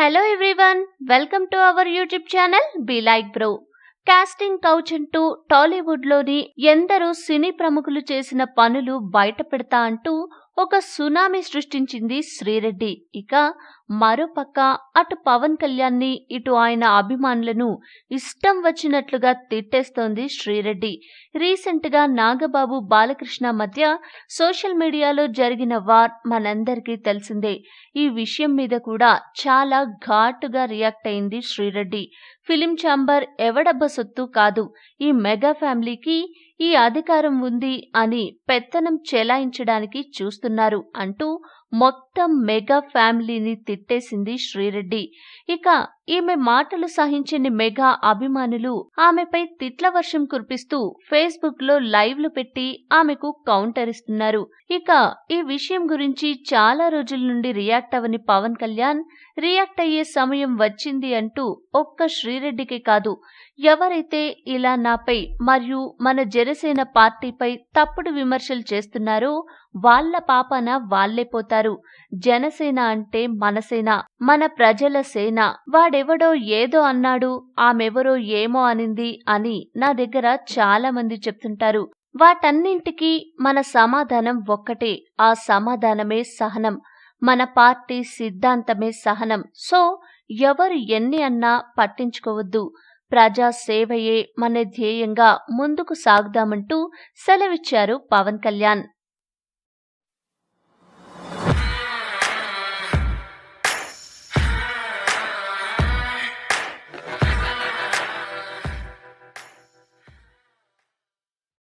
Hello everyone welcome to our YouTube channel be like bro casting couch అంటూ టాలీవుడ్లోని ఎందరో సినీ ప్రముఖులు చేసిన పనులు బయట పెడతా అంటూ ఒక సునామీ సృష్టించింది శ్రీరెడ్డి. ఇక మరోపక్క అటు పవన్ కళ్యాణ్ని ఇటు ఆయన అభిమానులను ఇష్టం వచ్చినట్లుగా తిట్టేస్తోంది శ్రీరెడ్డి. రీసెంట్గా నాగబాబు బాలకృష్ణ మధ్య సోషల్ మీడియాలో జరిగిన వార్ మనందరికీ తెలిసిందే. ఈ విషయం మీద కూడా చాలా ఘాటుగా రియాక్ట్ అయింది శ్రీరెడ్డి. ఫిలిం ఛాంబర్ ఎవడబ్బ సొత్తు కాదు. ఈ మెగా ఫ్యామిలీకి ఈ అధికారం ఉంది అని పెత్తనం చెలాయించడానికి చూస్తున్నారు అంటూ మొత్తం మెగా ఫ్యామిలీని తిట్టేసింది శ్రీరెడ్డి. ఇక ఈమె మాటలు సహించని మెగా అభిమానులు ఆమెపై తిట్ల వర్షం కురిపిస్తూ ఫేస్బుక్లో లైవ్లు పెట్టి ఆమెకు కౌంటర్ ఇస్తున్నారు. ఇక ఈ విషయం గురించి చాలా రోజుల నుండి రియాక్ట్ అవని పవన్ కళ్యాణ్ రియాక్ట్ అయ్యే సమయం వచ్చింది అంటూ ఒక్క శ్రీరెడ్డికి కాదు ఎవరైతే ఇలా నాపై మరియు మన జనసేన పార్టీపై తప్పుడు విమర్శలు చేస్తున్నారో వాళ్ళ పాపన వాళ్ళే పోతారు. జనసేన అంటే మనసేన మన ప్రజల సేన వాడే ఎవడో ఏదో అన్నాడు ఆమెవరో ఏమో అనింది అని నా దగ్గర చాలా మంది చెప్తుంటారు. వాటన్నింటికీ మన సమాధానం ఒక్కటే ఆ సమాధానమే సహనం. మన పార్టీ సిద్ధాంతమే సహనం. సో ఎవరు ఎన్ని అన్నా పట్టించుకోవద్దు. ప్రజా సేవయే మన ధ్యేయంగా ముందుకు సాగుదామంటూ సెలవిచ్చారు పవన్ కళ్యాణ్.